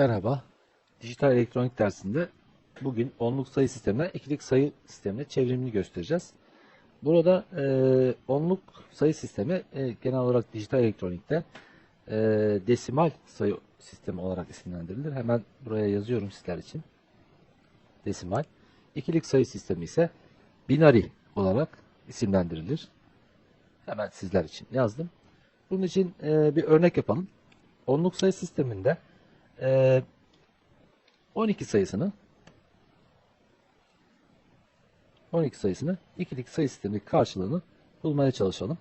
Merhaba. Dijital elektronik dersinde bugün onluk sayı sisteminden ikilik sayı sistemine çevrimini göstereceğiz. Burada e, onluk sayı sistemi e, genel olarak dijital elektronikte e, desimal sayı sistemi olarak isimlendirilir. Hemen buraya yazıyorum sizler için. Desimal. İkilik sayı sistemi ise binary olarak isimlendirilir. Hemen sizler için yazdım. Bunun için e, bir örnek yapalım. Onluk sayı sisteminde e, 12 sayısını 12 sayısını ikilik sayı sistemindeki karşılığını bulmaya çalışalım.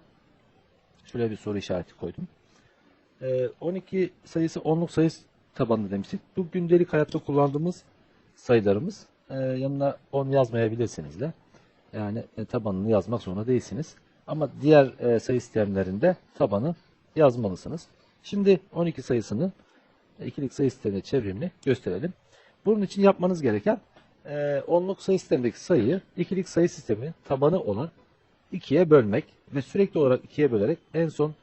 Şuraya bir soru işareti koydum. E, 12 sayısı onluk sayı tabanlı demiştik. Bu gündelik hayatta kullandığımız sayılarımız. E, yanına 10 yazmayabilirsiniz de. Yani e, tabanını yazmak zorunda değilsiniz. Ama diğer e, sayı sistemlerinde tabanı yazmalısınız. Şimdi 12 sayısını ikilik sayı sistemine çevrimini gösterelim. Bunun için yapmanız gereken e, onluk sayı sistemindeki sayıyı ikilik sayı sisteminin tabanı olan ikiye bölmek ve sürekli olarak ikiye bölerek en son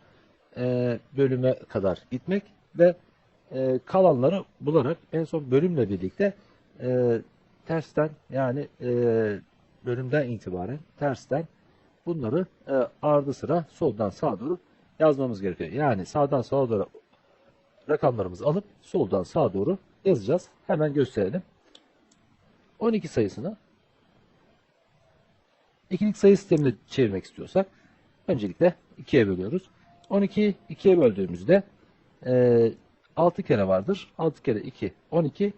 e, bölüme kadar gitmek ve e, kalanları bularak en son bölümle birlikte e, tersten yani e, bölümden itibaren tersten bunları e, ardı sıra soldan sağa doğru yazmamız gerekiyor. Yani sağdan sağa doğru rakamlarımızı alıp soldan sağa doğru yazacağız. Hemen gösterelim. 12 sayısını ikilik sayı sistemine çevirmek istiyorsak öncelikle 2'ye bölüyoruz. 12'yi 2'ye böldüğümüzde e, 6 kere vardır. 6 kere 2 12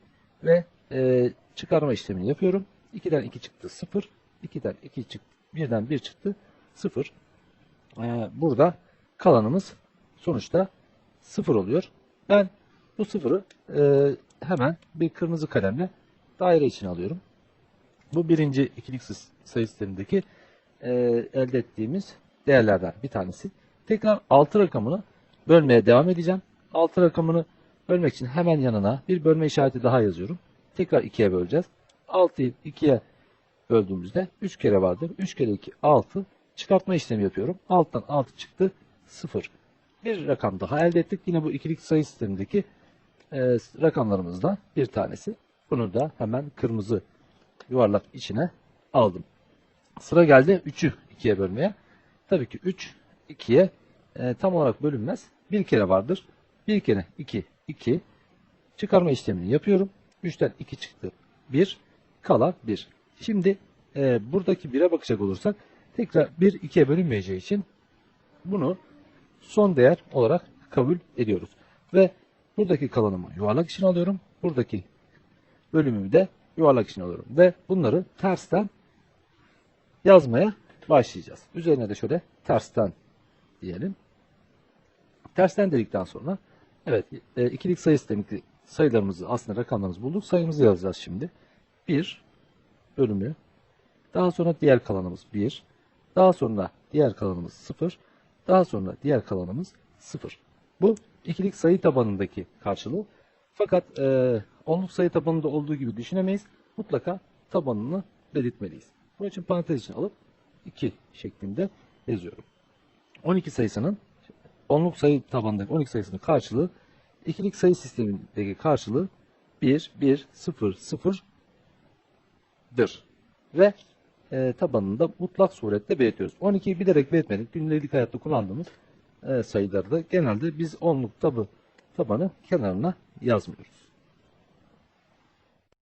ve e, çıkarma işlemini yapıyorum. 2'den 2 çıktı 0. 2'den 2 çıktı. 1'den 1 çıktı 0. E, burada kalanımız sonuçta 0 oluyor. Ben bu sıfırı e, hemen bir kırmızı kalemle daire içine alıyorum. Bu birinci ikilik sayı sistemindeki e, elde ettiğimiz değerlerden bir tanesi. Tekrar 6 rakamını bölmeye devam edeceğim. 6 rakamını bölmek için hemen yanına bir bölme işareti daha yazıyorum. Tekrar 2'ye böleceğiz. 6'yı 2'ye böldüğümüzde 3 kere vardır. 3 kere 2 6 çıkartma işlemi yapıyorum. Alttan 6 çıktı 0 bir rakam daha elde ettik. Yine bu ikilik sayı sistemindeki e, rakamlarımızdan bir tanesi. Bunu da hemen kırmızı yuvarlak içine aldım. Sıra geldi 3'ü 2'ye bölmeye. Tabii ki 3 2'ye e, tam olarak bölünmez. Bir kere vardır. Bir kere 2 2 çıkarma işlemini yapıyorum. 3'ten 2 çıktı 1 kalan 1. Şimdi e, buradaki 1'e bakacak olursak tekrar 1 2'ye bölünmeyeceği için bunu son değer olarak kabul ediyoruz. Ve buradaki kalanımı yuvarlak içine alıyorum. Buradaki bölümümü de yuvarlak içine alıyorum. Ve bunları tersten yazmaya başlayacağız. Üzerine de şöyle tersten diyelim. Tersten dedikten sonra evet e, ikilik sayı sistemindeki sayılarımızı aslında rakamlarımızı bulduk. Sayımızı yazacağız şimdi. 1 bölümü daha sonra diğer kalanımız 1 daha sonra diğer kalanımız 0 daha sonra diğer kalanımız 0. Bu ikilik sayı tabanındaki karşılığı. Fakat e, onluk sayı tabanında olduğu gibi düşünemeyiz. Mutlaka tabanını belirtmeliyiz. Bunun için parantez için alıp 2 şeklinde yazıyorum. 12 sayısının onluk sayı tabanındaki 12 sayısının karşılığı ikilik sayı sistemindeki karşılığı 1, 1, 0, 0 dır. Ve e, tabanında mutlak surette belirtiyoruz. 12'yi bilerek belirtmedik. Gündelik hayatta kullandığımız e, sayıları da genelde biz onluk tabı tabanı kenarına yazmıyoruz.